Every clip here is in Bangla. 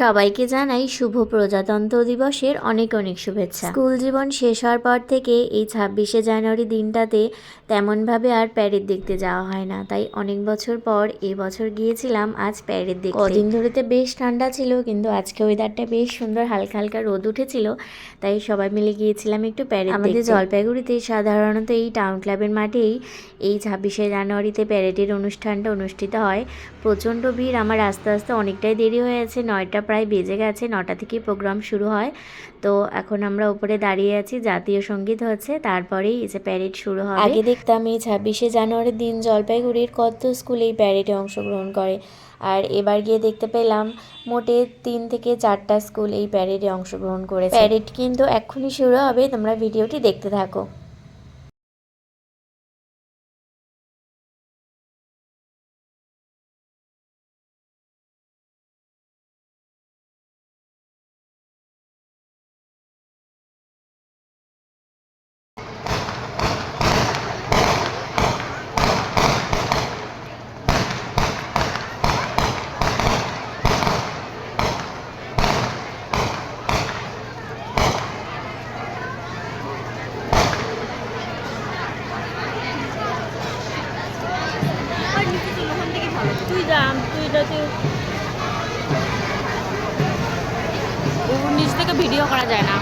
সবাইকে জানাই শুভ প্রজাতন্ত্র দিবসের অনেক অনেক শুভেচ্ছা। স্কুল জীবন শেষ হওয়ার পর থেকে এই ছাব্বিশে জানুয়ারি দিনটাতে তেমনভাবে আর প্যারেড দেখতে যাওয়া হয় না। তাই অনেক বছর পর এবছর গিয়েছিলাম আজ প্যারেড দেখতে। কদিন ধরেতে বেশ ঠান্ডা ছিল, কিন্তু আজকে ওয়েদারটা বেশ সুন্দর, হালকা হালকা রোদ উঠেছিল, তাই সবাই মিলে গিয়েছিলাম একটু প্যারেড আমাদের জলপাইগুড়িতে সাধারণত এই টাউন ক্লাবের মাঠেই এই ছাব্বিশে জানুয়ারিতে প্যারেডের অনুষ্ঠানটা অনুষ্ঠিত হয়। প্রচণ্ড ভিড়। আমার আস্তে আস্তে অনেকটাই দেরি হয়ে আছে নয়টা প্রায় বেজে গেছে। নটা থেকে প্রোগ্রাম শুরু হয়। তো এখন আমরা উপরে দাঁড়িয়ে আছি। জাতীয় সংগীত হচ্ছে। তারপরেই এসে প্যারেড শুরু হয় আগে দেখতাম এই ছাব্বিশে জানুয়ারির দিন জলপাইগুড়ির কত স্কুল এই প্যারেডে অংশগ্রহণ করে। আর এবার গিয়ে দেখতে পেলাম মোটে তিন থেকে চারটা স্কুল এই প্যারেডে অংশগ্রহণ করেছে। প্যারেড কিন্তু এক্ষুনি শুরু হবে। তোমরা ভিডিওটি দেখতে থাকো। ভিডিও করা যায় না।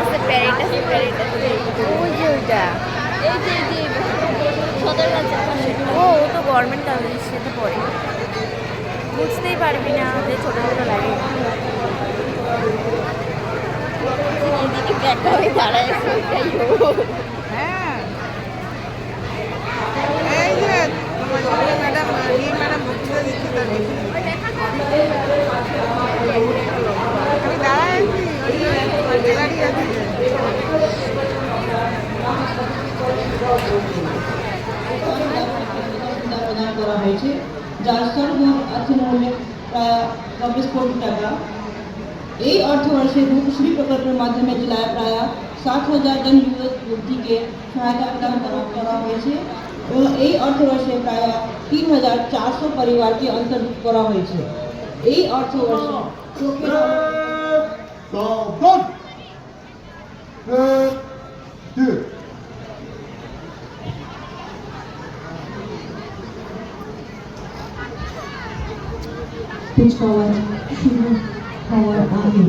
আসলে আছে এই যে ও তো গভর্নমেন্ট কলেজ সেটা পড়ে বুঝতেই পারবি না যে ছোটো ছোটো লাগে এদিকে দেখা দাঁড়ায় ওইটাই হ্যাঁ এই ম্যাডাম ম্যাডাম বক্তৃতা দিচ্ছে তার করা হয়েছে যার সর্বমোট আর্থিক মূল্য প্রায় চব্বিশ কোটি টাকা এই অর্থবর্ষে রূপশ্রী প্রকল্পের মাধ্যমে জেলায় প্রায় ষাট হাজার জন যুবক যুবতীকে সহায়তা প্রদান করা করা হয়েছে এবং এই অর্থবর্ষে প্রায় তিন হাজার চারশো পরিবারকে অন্তর্ভুক্ত করা হয়েছে। এই অর্থবর্ষে চোখের Salvan! Deux. কুচকাওয়াজ শুরু হওয়ার আগে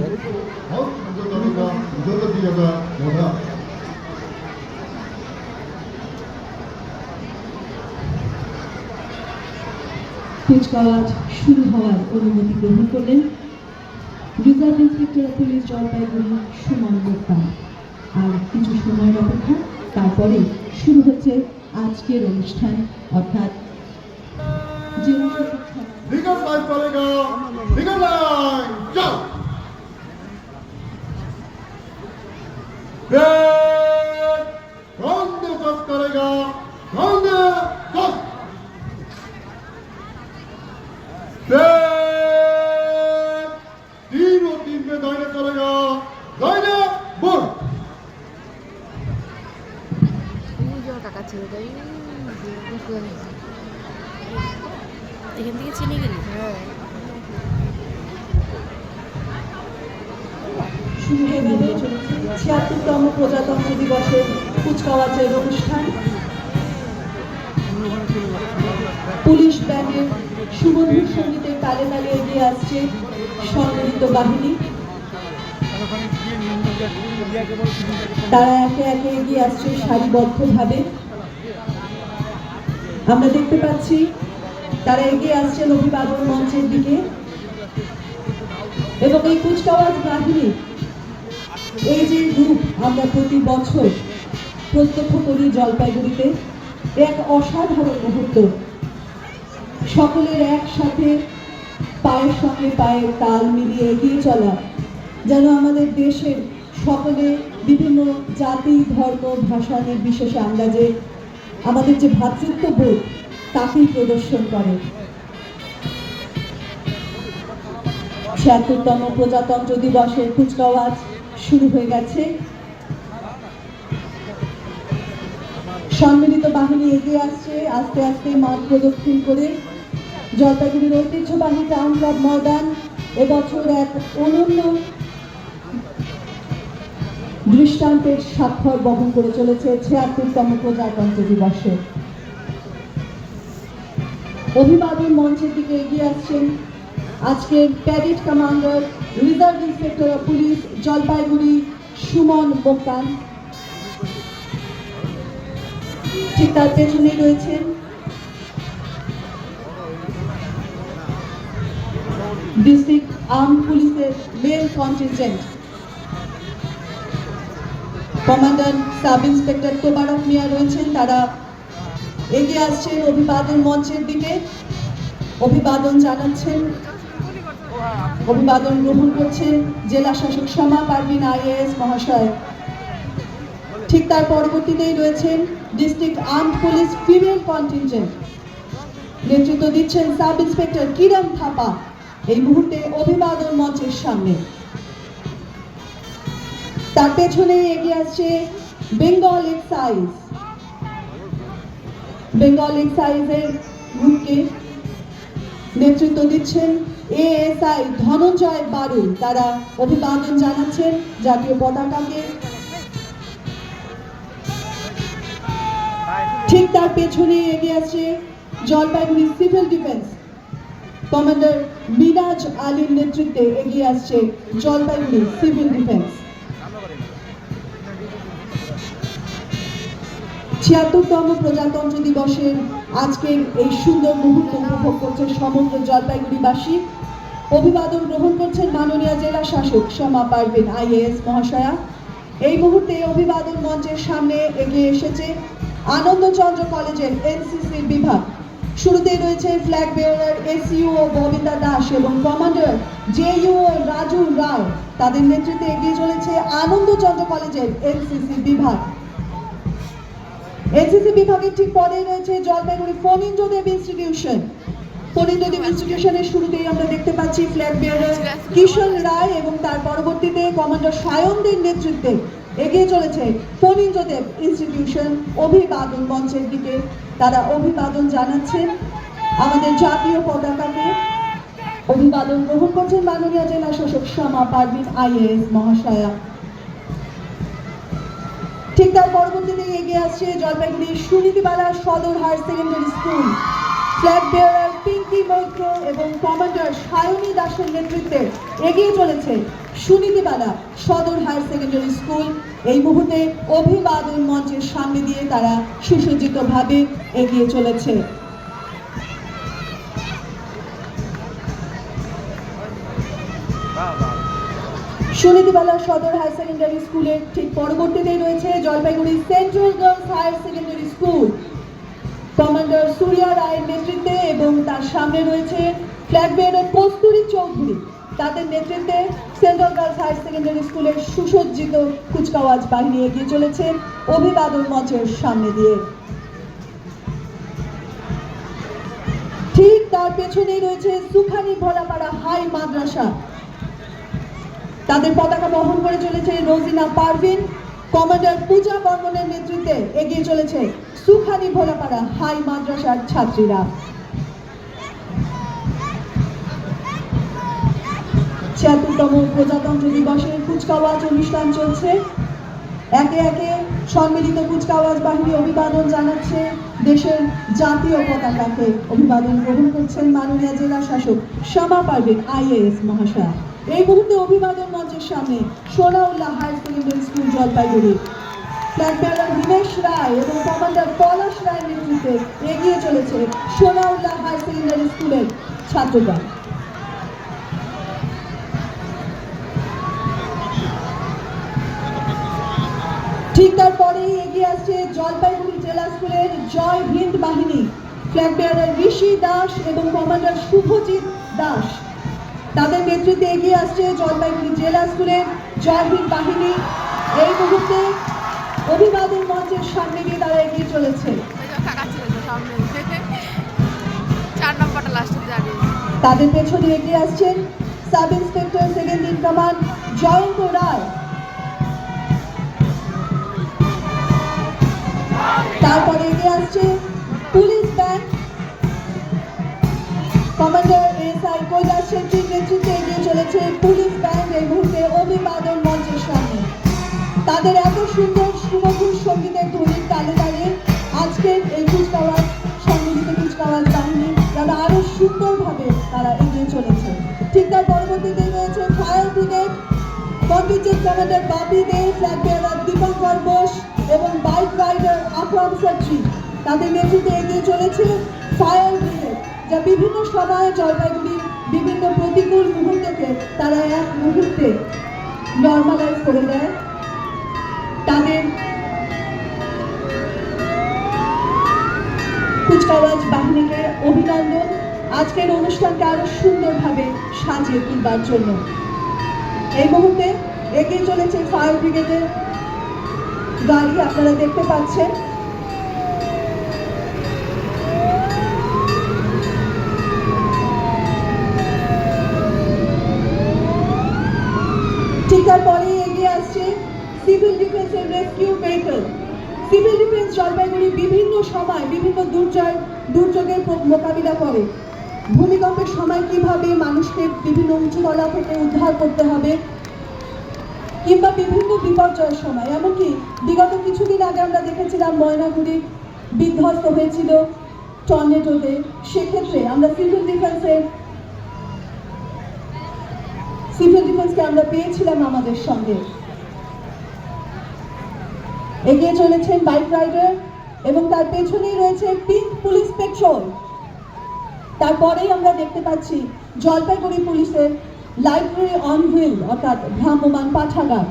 কুচকাওয়াজ শুরু হওয়ার অনুমতি গ্রহণ করলেন reserve inspector police Jalpaiguri Suman Gupta. আর কিছু সময়ের অপেক্ষা তারপরে শুরু হচ্ছে আজকের অনুষ্ঠান, অর্থাৎ চিনে হয়ে ছিয়াত্তরতম প্রজাতন্ত্র দিবসের কুচকাওয়াজের অনুষ্ঠান পুলিশ ব্যান্ডের সুমধুর সঙ্গীতের তালে তালে এগিয়ে আসছে সম্মিলিত বাহিনী। তারা একে একে এগিয়ে আসছে সারিবদ্ধভাবে। আমরা দেখতে পাচ্ছি তারা এগিয়ে আসছেন অভিবাদন মঞ্চের দিকে। এবং এই কুচকাওয়াজ বাহিনী, এই যে রূপ আমরা প্রতি বছর প্রত্যক্ষ করি জলপাইগুড়িতে এক অসাধারণ মুহূর্ত। সকলের একসাথে পায়ের সঙ্গে পায়ের তাল মিলিয়ে এগিয়ে চলা, যেন আমাদের দেশের সকলে বিভিন্ন জাতি, ধর্ম, ভাষা নির্বিশেষে আমরা যে আমাদের যে ভ্রাতৃত্ববোধ তাকেই প্রদর্শন করে। ছিয়াত্তরতম প্রজাতন্ত্র দিবসের কুচকাওয়াজ শুরু হয়ে গেছে। সম্মিলিত বাহিনী এগিয়ে আসছে, আস্তে আস্তে মাঠ প্রদক্ষিণ করে। জলপাইগুড়ির ঐতিহ্যবাহী টাউন ক্লাব ময়দান, এবছর এক অনন্য দৃষ্টান্তের স্বাক্ষর বহন করে চলেছে ছিয়াত্তরতম প্রজাতন্ত্র দিবসে। অভিবাদন মঞ্চের দিকে এগিয়ে আসছেন। আজকের cadet commander, reserve inspector of police, Jalpaiguri Suman মোকান ঠিক তার পেছনেই রয়েছেন। ডিস্ট্রিক্ট আর্ম পুলিশের male contingent. Commander sub inspector Tobarak Mia রয়েছেন। তারা এগিয়ে আসছেন অভিবাদন মঞ্চের দিকে। অভিবাদন জানাচ্ছেন, অভিবাদন গ্রহণ করছেন জেলা শাসক সমা পারভিন আইএএস মহাশয়। ঠিক তার পরবর্তীতেই রয়েছেন district armed police female contingent. নেতৃত্ব দিচ্ছেন সাব ইন্সপেক্টর কিরণ থাপা এই মুহূর্তে অভিবাদন মঞ্চের সামনে। তার পেছনে এগিয়ে আসছে বেঙ্গল এক্সাইজ। বেঙ্গল এক্সাইজের গ্রুপকে নেতৃত্ব দিচ্ছেন এএসআই ধনঞ্জয় বারুল তারা অভিবাদন জানাচ্ছেন জাতীয় পতাকাকে। ঠিক তার পেছনে এগিয়ে আছে Jalpaiguri civil defence commander Miraj আলীর নেতৃত্বে এগিয়ে আসছে জলপাইগুড়ি সিভিল ডিফেন্স ছিয়াত্তরতম প্রজাতন্ত্র দিবসের আজকের এই সুন্দর মুহূর্ত উপভোগ করছে সমগ্র জলপাইগুড়িবাসী। অভিবাদন গ্রহণ করছেন মাননীয় জেলা শাসক সমা পারভিন, আইএএস মহাশয়া। এই মুহূর্তে অভিবাদন মঞ্চের সামনে এগিয়ে এসেছে আনন্দচন্দ্র কলেজের এনসিসি বিভাগ। শুরুতেই রয়েছে flag bearer SU Babita Das এবং কমান্ডার জেইউ রাজু রায় তাদের নেতৃত্বে এগিয়ে চলেছে আনন্দচন্দ্র কলেজের এনসিসি বিভাগ। এনসিসি বিভাগের ঠিক পরেই রয়েছে জলপাইগুড়ি ফণীন্দ্রদেব ইনস্টিটিউশন ফণীন্দ্রদেব ইনস্টিটিউশনের শুরুতেই আমরা দেখতে পাচ্ছি ফ্ল্যাগ বেয়ারার কিশোর রায় এবং তার পরবর্তীতে কমান্ডার সায়নদের নেতৃত্বে এগিয়ে চলেছে ফণীন্দ্রদেব ইনস্টিটিউশন অভিবাদন মঞ্চের দিকে তারা অভিবাদন জানাচ্ছেন আমাদের জাতীয় পতাকাকে। অভিবাদন গ্রহণ করছেন মাননীয় জেলা শাসক শ্যামা পারভিন, আইএএস মহাশয়া। ঠিক তার পরবর্তীতে এগিয়ে আসছে Jalpaiguri Sunitibala Sadar higher secondary school. Flag bearer Pinki Maitra এবং কমান্ডার সায়নী দাসের নেতৃত্বে এগিয়ে চলেছে Sunitibala Sadar higher secondary school. এই মুহূর্তে অভিবাদন মঞ্চের সামনে দিয়ে তারা সুসজ্জিতভাবে এগিয়ে চলেছে। সুনীতিবালা সদর হায়ার সেকেন্ডারি স্কুলের ঠিক পরবর্তীতেই রয়েছে Jalpaiguri central girls higher secondary school. Commander Surya রায়ের নেতৃত্বে এবং তার সামনে রয়েছে ফ্ল্যাগ বেয়ারের কস্তুরী চৌধুরী। তাদের নেতৃত্বে সেন্ট্রাল গার্লস হায়ার সেকেন্ডারি স্কুলের সুসজ্জিত কুচকাওয়াজ বাহিনী এগিয়ে চলেছে অভিবাদন মঞ্চের সামনে দিয়ে। ঠিক তার পেছনেই রয়েছে সুখানি ভোলাপাড়া হাই মাদ্রাসা। তাদের পতাকা বহন করে চলেছে রোজিনা পারভিন। কমান্ডার পূজা বর্মনের নেতৃত্বে এগিয়ে চলেছে সুখানি ভোলাপাড়া হাই মাদ্রাসার ছাত্রীরা। ছিয়াত্তরতম প্রজাতন্ত্র দিবসের কুচকাওয়াজ অনুষ্ঠান চলছে। একে একে সম্মিলিত কুচকাওয়াজ বাহিনী অভিবাদন জানাচ্ছে। দেশের জাতীয় পতাকাকে অভিবাদন গ্রহণ করছেন মাননীয় জেলা শাসক শ্যামা পারভিন, আইএএস মহাশয়া। এই মুহূর্তে অভিবাদন মঞ্চের সামনে Sonaullah higher secondary school Jalpaiguri. Flag bearer Roy এবং কমান্ডার পলাশ রায়ের নেতৃত্বে এগিয়ে চলেছে সোনাউল্লাহ হায়ার সেকেন্ডারি স্কুলের ছাত্রগণ ঠিক তারপরেই এগিয়ে আসছে জলপাইগুড়ি জেলা স্কুলের জয় হিন্দ বাহিনী। ফ্ল্যাগ বেয়ারার ঋষি দাস এবং কমান্ডার শুভজিৎ দাস। তাদের নেতৃত্বে এগিয়ে আসছে জলপাইগুড়ি জেলা স্কুলের জয় হিন্দ বাহিনী। এই মুহূর্তে অভিবাদন মঞ্চের সামনে দিয়ে তারা এগিয়ে চলেছে। তাদের পেছনে এগিয়ে আসছেন sub inspector second in command Jayanta Roy. তারপরে এগিয়ে আসছে police band commander contingent commander Bapi De Dipankar Bose এবং বাইক রাইডার আকরাম সাত্রী তাদের নেতৃত্বে এগিয়ে চলেছে ফায়ার ব্রিগেড, যা বিভিন্ন সময়ে জলপাইগুড়ির বিভিন্ন প্রতিকূল মুহূর্তকে তারা এক মুহূর্তে নর্মালাইজ করে দেয়। তাদের কুচকাওয়াজ বাহিনীকে অভিনন্দন। আজকের অনুষ্ঠানকে আরও সুন্দরভাবে সাজিয়ে তুলবার জন্য। এই মুহূর্তে এগিয়ে চলেছে ফায়ার ব্রিগেডের গাড়ি আপনারা দেখতে পাচ্ছেন। ঠিক তারপরেই এগিয়ে আসছে সিভিল ডিফেন্সের rescue vehicle. Civil defence Jalpaiguri বিভিন্ন সময় বিভিন্ন দুর্জয় দুর্যোগের মোকাবিলা করে। ভূমিকম্পের সময় কীভাবে মানুষকে বিভিন্ন উঁচুতলা থেকে উদ্ধার করতে হবে কিংবা বিভিন্ন বিপর্যয়ের সময়। এমনকি বিগত কিছুদিন আগে আমরা দেখেছিলাম ময়নাগুড়ি বিধ্বস্ত হয়েছিল টর্নেডোতে। সেক্ষেত্রে আমরা সিভিল ডিফেন্সের সিভিল ডিফেন্সকে আমরা পেয়েছিলাম আমাদের সঙ্গে। এগিয়ে চলেছেন বাইক রাইডার এবং তার পেছনেই রয়েছে পিঙ্ক পুলিশ পেট্রোল। তারপরেই আমরা দেখতে পাচ্ছি জলপাইগুড়ি পুলিশের লাইব্রেরি অন হুইল অর্থাৎ ভ্রাম্যমান পাঠাগার।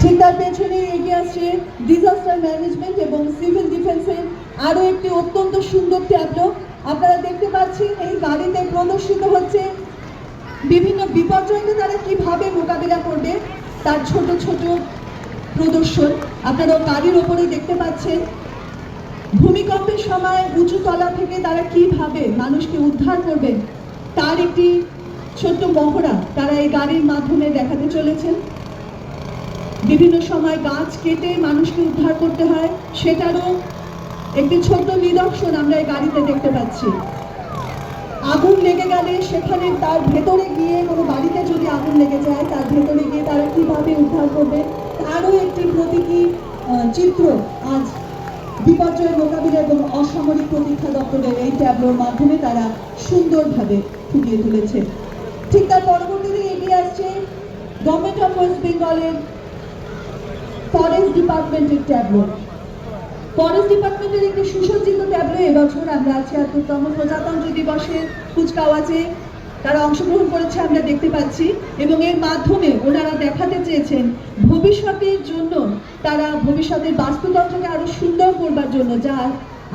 ঠিক তার পেছনে এগিয়ে আসছে ডিজাস্টার ম্যানেজমেন্ট এবং সিভিল ডিফেন্সের আরও একটি অত্যন্ত সুন্দর ট্যাবলো আপনারা দেখতে পাচ্ছেন, এই গাড়িতে প্রদর্শিত হচ্ছে বিভিন্ন বিপর্যয়কে তারা কীভাবে মোকাবিলা করবে, তার ছোট ছোট প্রদর্শন। আপনারা গাড়ির ওপরে দেখতে পাচ্ছেন, ভূমিকম্পের সময় উঁচু তলা থেকে তারা কীভাবে মানুষকে উদ্ধার করবেন, তার একটি ছোট্ট মহড়া তারা এই গাড়ির মাধ্যমে দেখাতে চলেছেন। বিভিন্ন সময় গাছ কেটে মানুষকে উদ্ধার করতে হয়, সেটারও একটি ছোট্ট নিদর্শন আমরা এই গাড়িতে দেখতে পাচ্ছি। আগুন লেগে গেলে সেখানে তার ভেতরে গিয়ে কোনো বাড়িতে যদি আগুন লেগে যায়, তার ভেতরে গিয়ে তারা কীভাবে উদ্ধার করবে তারও একটি প্রতীকী চিত্র আজ বিপর্যয় মোকাবিলা এবং অসামরিক প্রতীক্ষা দপ্তরের এই ট্যাবলোর মাধ্যমে তারা সুন্দরভাবে ফুটিয়ে তুলেছে। ঠিক তার পরবর্তীতে এগিয়ে আসছে গভর্নমেন্ট অফ ওয়েস্ট বেঙ্গলের ফরেস্ট ডিপার্টমেন্টের ট্যাবলো ফরেস্ট ডিপার্টমেন্টের একটি সুসজ্জিত ট্যাবলো এবছর আমরা ছিয়াত্তরতম প্রজাতন্ত্র দিবসের কুচকাওয়াজে। তারা অংশগ্রহণ করেছে আমরা দেখতে পাচ্ছি এবং এর মাধ্যমে ওনারা দেখাতে চেয়েছেন ভবিষ্যতের জন্য তারা ভবিষ্যতের বাস্তুতন্ত্রকে আরও সুন্দর করবার জন্য যা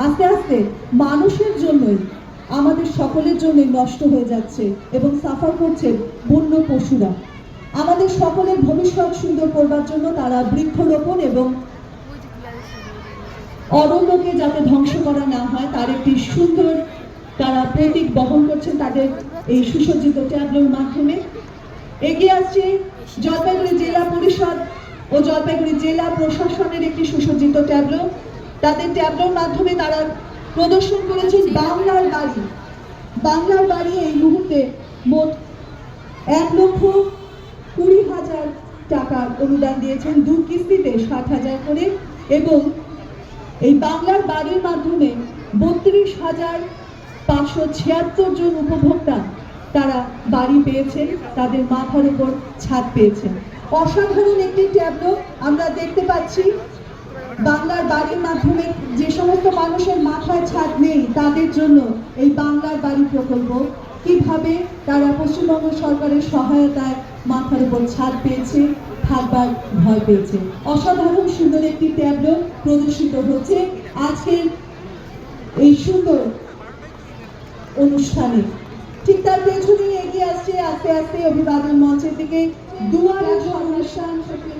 আস্তে আস্তে মানুষের জন্যই, আমাদের সকলের জন্যই নষ্ট হয়ে যাচ্ছে এবং সাফার করছে বন্য পশুরা। আমাদের সকলের ভবিষ্যৎ সুন্দর করবার জন্য তারা বৃক্ষরোপণ এবং অরণ্যকে যাতে ধ্বংস করা না হয়, তার একটি সুন্দর তারা প্রতীক বহন করছেন তাদের এই সুসজ্জিত ট্যাবলোর মাধ্যমে এগিয়ে আসছে জলপাইগুড়ি জেলা পরিষদ ও জলপাইগুড়ি জেলা প্রশাসনের একটি সুসজ্জিত ট্যাবলো। তাদের ট্যাবলোর মাধ্যমে তারা প্রদর্শন করেছেন বাংলার বাড়ি। বাংলার বাড়ি এই মুহূর্তে মোট এক লক্ষ কুড়ি হাজার টাকার অনুদান দিয়েছেন। দু কিস্তিতে ষাট হাজার করে এবং এই বাংলার বাড়ির মাধ্যমে বত্রিশ হাজার পাঁচশো ছিয়াত্তর জন উপভোক্তা তারা বাড়ি পেয়েছেন, তাদের মাথার উপর ছাদ পেয়েছেন। অসাধারণ একটি ট্যাবলো আমরা দেখতে পাচ্ছি। বাংলার বাড়ির মাধ্যমে যে সমস্ত মানুষের মাথায় ছাদ নেই, তাদের জন্য এই বাংলার বাড়ি প্রকল্প। কীভাবে তারা পশ্চিমবঙ্গ সরকারের সহায়তায় মাথার উপর ছাদ পেয়েছে, থাকবার ভয় পেয়েছে। অসাধারণ সুন্দর একটি ট্যাবলো প্রদর্শিত হচ্ছে। আজকের এই সুন্দর অনুষ্ঠানে। ঠিক তার পেছনেই এগিয়ে আসছে, আস্তে আস্তে অভিবাদন মঞ্চের দিকে অনুষ্ঠান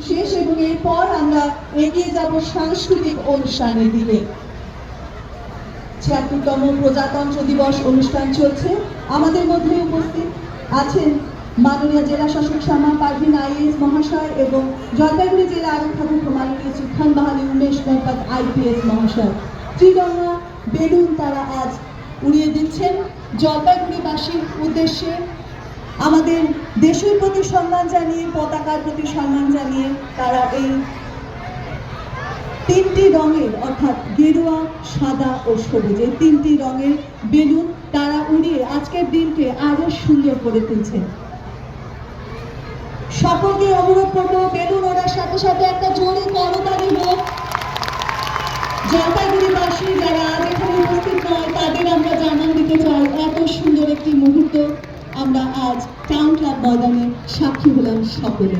শেষ এবং এরপর আমরা এগিয়ে যাব সাংস্কৃতিক অনুষ্ঠানের দিকে। ছিয়াত্তরতম প্রজাতন্ত্র দিবস অনুষ্ঠান চলছে। আমাদের মধ্যে উপস্থিত আছেন মাননীয় জেলা শাসক শ্যামা পারভিন আইএস মহাশয় এবং জলপাইগুড়ি জেলা আরং ঠাকুর মাননীয় সুখান বাহালি উমেশ গণপত আইপিএস মহাশয়। ত্রিরঙ্গা বেলুন তারা আজ উড়িয়ে দিচ্ছেন। জলপাইগুড়িবাসীর উদ্দেশ্যে আমাদের দেশের প্রতি সম্মান জানিয়ে, পতাকার প্রতি সম্মান জানিয়ে তারা এই তিনটি রঙের, অর্থাৎ গেরুয়া, সাদা ও সবুজ, এই তিনটি রঙের বেলুন তারা উড়িয়ে আজকের দিনকে আরও সুন্দর করে তুলছে। সকলকে অনুরোধ করব, বেলুন ওড়ার সাথে সাথে একটা জোরে করতালি হোক। জলপাইগুড়িবাসী যারা আজ এখানে উপস্থিত নয় তাদের আমরা জানান দিতে চাই, এত সুন্দর একটি মুহূর্ত আমরা আজ টাউন ক্লাব ময়দানে সাক্ষী হলাম সকলে।